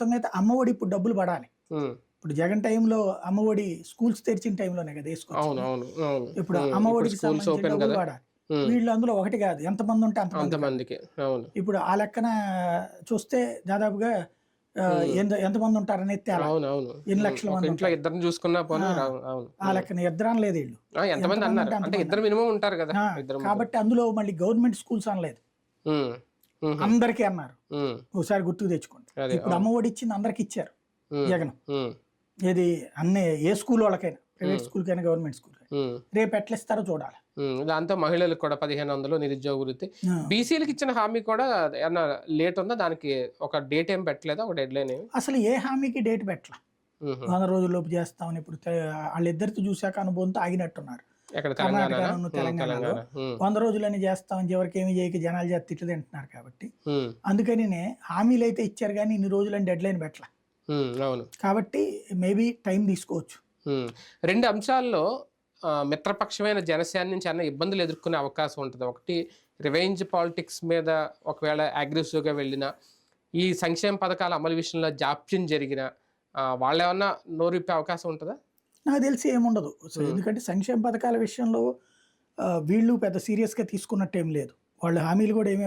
వాస్తవంగా అయితే అమ్మఒడి ఇప్పుడు డబ్బులు పడాలి. ఇప్పుడు జగన్ టైంలో అమ్మఒడి స్కూల్స్ తెరిచిన టైంలోనే కదా వేసుకోవచ్చు. ఇప్పుడు అమ్మఒడికి స్కూల్స్ సంబంధించిన ఓపెన్ డబ్బులు పడాలి. వీళ్ళు అందులో ఒకటి కాదు. ఎంతమంది ఉంటే అంతమంది అంతమందికి ఇప్పుడు ఆ లెక్కన చూస్తే దాదాపుగా ఎంత ఎంతమంది అవును అవును. ఎన్ని లక్షల మంది ఇంట్లో ఇద్దరిని చూసుకున్నా పోనీ ఆ లెక్కన ఇద్దరం లేదు వీళ్ళు. ఎంతమంది అన్నారు? ఉంటే అంటే. ఇద్దరు మినిమం ఉంటారు కదా ఇద్దరు కాబట్టి అందులో మళ్ళీ గవర్నమెంట్ స్కూల్స్ అనలేదు. అందరికీ అన్నారు. ఒకసారి గుర్తుకు తెచ్చుకోండి. ఇప్పుడు అమ్మఒడి ఇచ్చింది అందరికి ఇచ్చారు. జగన్. ఏది అన్ని ఏ స్కూల్ వాళ్ళకైనా ప్రైవేట్ స్కూల్కైనా గవర్నమెంట్ స్కూల్ రేపు ఎట్లా ఇస్తారో చూడాలి. దాంతో మహిళలకు కూడా పదిహేను వందలు నిరుద్యోగ వృత్తి. బీసీలకు ఇచ్చిన హామీ కూడా ఏమన్నా లేట్ ఉందా? దానికి ఒక డేట్ ఏం పెట్టలేదా? ఒక డెడ్ లైన్ అసలు ఏ హామీకి డేట్ పెట్టలా. వంద రోజుల్లోపు చేస్తామని ఇప్పుడు వాళ్ళిద్దరితో చూశాక అనుభవంతో ఆగినట్టున్నారు. తెలంగాణ. వంద రోజులని చేస్తామని చివరికి ఏమి చేయక జనాలు చేత తిట్లు తింటున్నారు కాబట్టి. ఉమ్, అందుకనినే హామీలు అయితే ఇచ్చారు కానీ ఇన్ని రోజులని డెడ్ లైన్ పెట్టలా కాబట్టి మేబీ టైం తీసుకోవచ్చు. రెండు అంశాల్లో మిత్రపక్షమైన జనసేన నుంచి అన్న ఇబ్బందులు ఎదుర్కొనే అవకాశం ఉంటుంది. ఒకటి రివెంజ్ పాలిటిక్స్ మీద ఒకవేళ అగ్రెసివ్గా వెళ్ళిన ఈ సంక్షేమ పథకాల అమలు విషయంలో జాప్యం జరిగిన వాళ్ళు ఏమన్నా నోరిప్పే అవకాశం ఉంటుందా? నాకు తెలిసి ఏముండదు. సో ఎందుకంటే సంక్షేమ పథకాల విషయంలో వీళ్ళు పెద్ద సీరియస్గా తీసుకున్నట్టు ఏం లేదు. వాళ్ళు హామీలు కూడా ఏమి